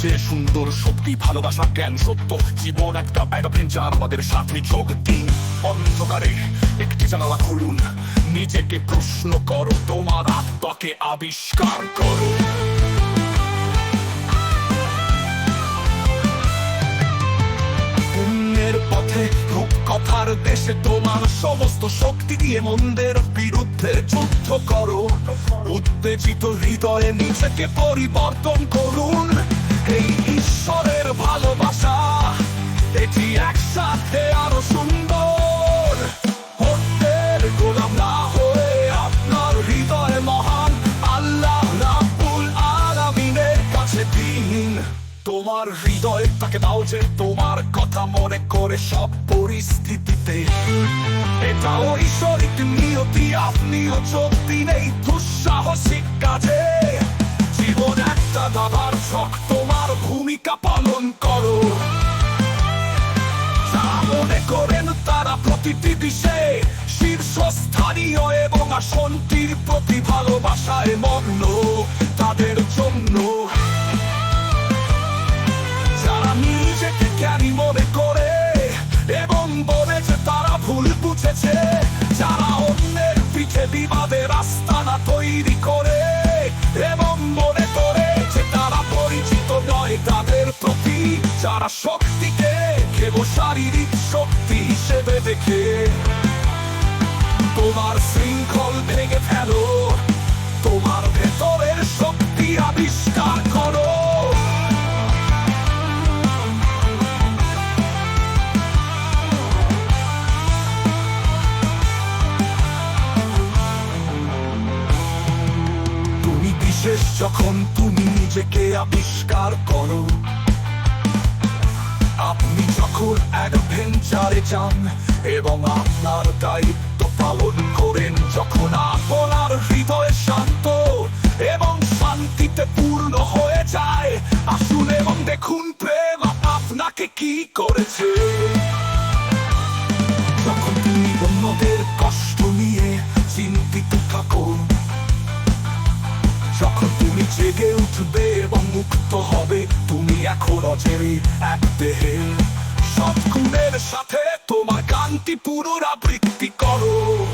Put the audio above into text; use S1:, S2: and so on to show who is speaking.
S1: শক্তি ভালোবাসা জ্ঞান সত্য। জীবন একটা অ্যাডভেঞ্চার আমাদের সাথে যোগ দিন। অন্ধকারে একটি জানালা খুলুন। নিজেকে প্রশ্ন করো, তোমার আত্মাকে আবিষ্কার করো। পথে রূপকথার দেশে তোমার সমস্ত শক্তি দিয়ে মন্দের বিরুদ্ধে যুদ্ধ করো। উত্তেজিত হৃদয়ে নিজেকে পরিবর্তন করুন। এই ঈশ্বরের ভালোবাসা, এটি একসাথে আরও সুন্দর। হত্যের গোলাম তোমার হৃদয় তাকে দাও তোমার কথা মনে করে সব পরিস্থিতিতে। এটাও ঈশ্বরিক নিয়তি, আপনিও যোগ দিন দুঃসাহসিক প্রতিটি দিশে, শীর্ষস্থানীয় এবং আসনটির প্রতি ভালোবাসায় মগ্ন তাদের জন্য। যারা নিজেকে জ্ঞানী মনে করে এবং বলে যে তারা ভুল বুঝেছে, যারা অন্যের পিঠে বিবাদের আস্তানা তৈরি করে এবং মনে করে যে তারা পরিচিত নয় তাদের প্রতি, যারা শক্তিকে কেবল শারীরিক শক্তি যখন তুমি নিজেকে আবিষ্কার করো, আপনি যখন অ্যাডভেঞ্চারে যান এবং আপনার দায়িত্ব পালন করেন, যখন আপনার হৃদয় শান্ত এবং শান্তিতে পূর্ণ হয়ে যায়, আসুন এবং দেখুন প্রেম আপনাকে কি করেছে। জেগে উঠবে এবং মুক্ত হবে। তুমি এখন অচেরি এক দেহে। সব সাথে তোমার কান্তি পুনরাবৃত্তি করো।